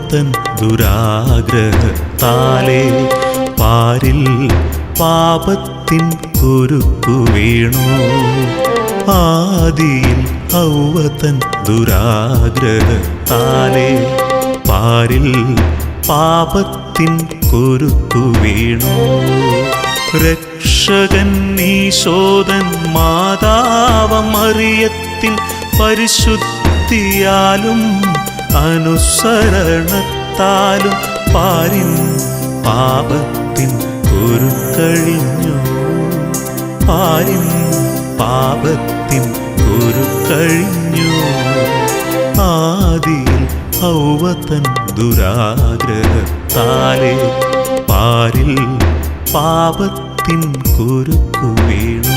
ഔവതൻ ദുരാഗ്രഹത്താലേ പാരിൽ പാപത്തിൻ കുരുക്കു വീണു. ആദിയിൽ ഔവതൻ ദുരാഗ്രഹത്താലേ പാരിൽ പാപത്തിൻ കുരുക്കു വീണു. രക്ഷകൻ നീശോദൻ മാതാവമറിയത്തിൻ പരിശുദ്ധിയാലും അനുസരണത്താലും പാരിൻ പാപത്തിൻ കുരുക്കഴിഞ്ഞു പാരിൻ പാപത്തിൻ കുരുക്കഴിഞ്ഞു ആദിയിൽ ഔവതൻ ദുരാഗ്രഹത്താലേ പാരിൽ പാപത്തിൻ കുരുക്കു വീണു.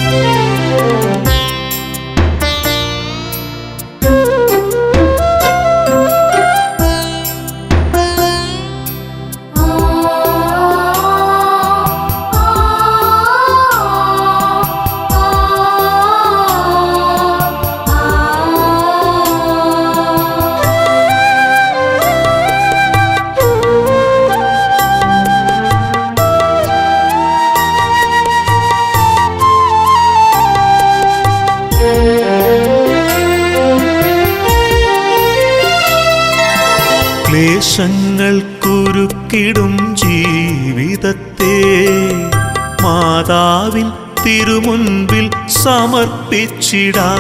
ക്ലേശങ്ങൾ കുരുക്കിടും ജീവിതത്തെ. മാതാവിൻ തിരുമുൻപിൽ സമർപ്പിച്ചിടാ.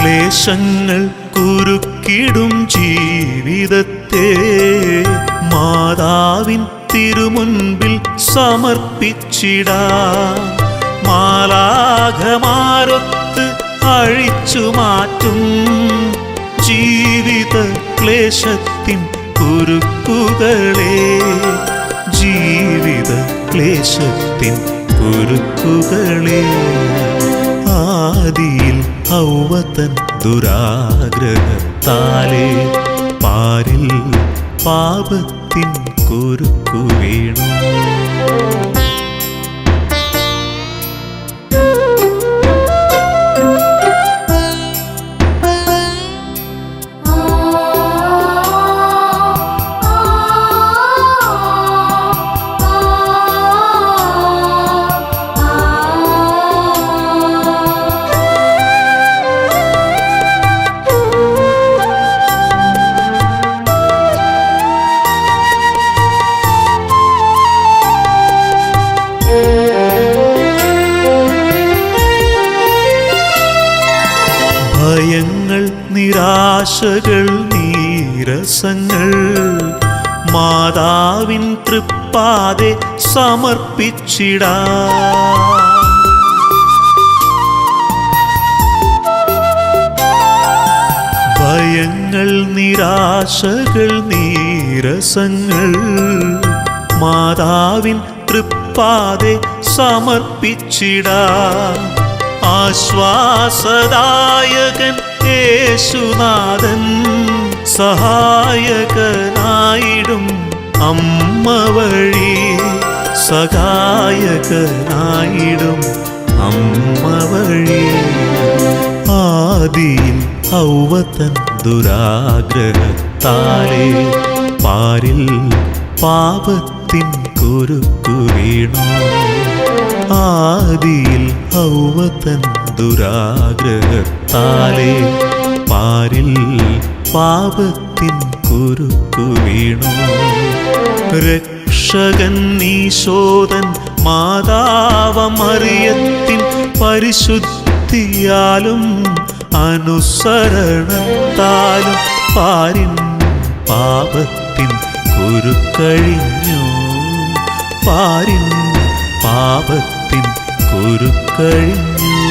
ക്ലേശങ്ങൾ കുരുക്കിടും ജീവിതത്തെ. മാതാവിൻ തിരുമുൻപിൽ സമർപ്പിച്ചിടാ. മാലാഘമാരൊത്ത് അഴിച്ചു മാറ്റും. ജീവിത ക്ലേശത്തിൻ കുരുക്കുകളെ ജീവിത ക്ലേശത്തിൻ കുരുക്കുകളെ. ആദിയിൽ ഔവത്തൻ ദുരാഗ്രഹത്താലേ പാരിൽ പാപത്തിൻ കുരുക്കു വീണു. നിരാശകൾ നീരസങ്ങൾ. മാതാവിൻ തൃപ്പാതെ സമർപ്പിച്ചിടാ. ഭയങ്ങൾ നിരാശകൾ നീരസങ്ങൾ. മാതാവിൻ തൃപ്പാതെ സമർപ്പിച്ചിടാ. ആശ്വാസദായകൻ യേശുനാഥൻ സഹായകനായിടും അമ്മ വഴി സഹായകനായിടും അമ്മ വഴി ആദിയിൽ ഔവതൻ ദുരാഗ്രഹത്താലേ പാരിൽ പാപത്തിൻ കുരുക്കു വീണു. ആദിയിൽ ഔവതൻ ദുരാഗ്രഹത്താലേ പാരിൽ പാപത്തിൻ കുരുക്കു വീണു. രക്ഷകൻ നീശോതൻ മാതാവമറിയത്തിൻ പരിശുദ്ധിയാലും അനുസരണത്താലും പാരിൻ പാപത്തിൻ കുരുക്കഴിഞ്ഞു പാരിൻ പാപത്തിൻ കുരുക്കഴിഞ്ഞു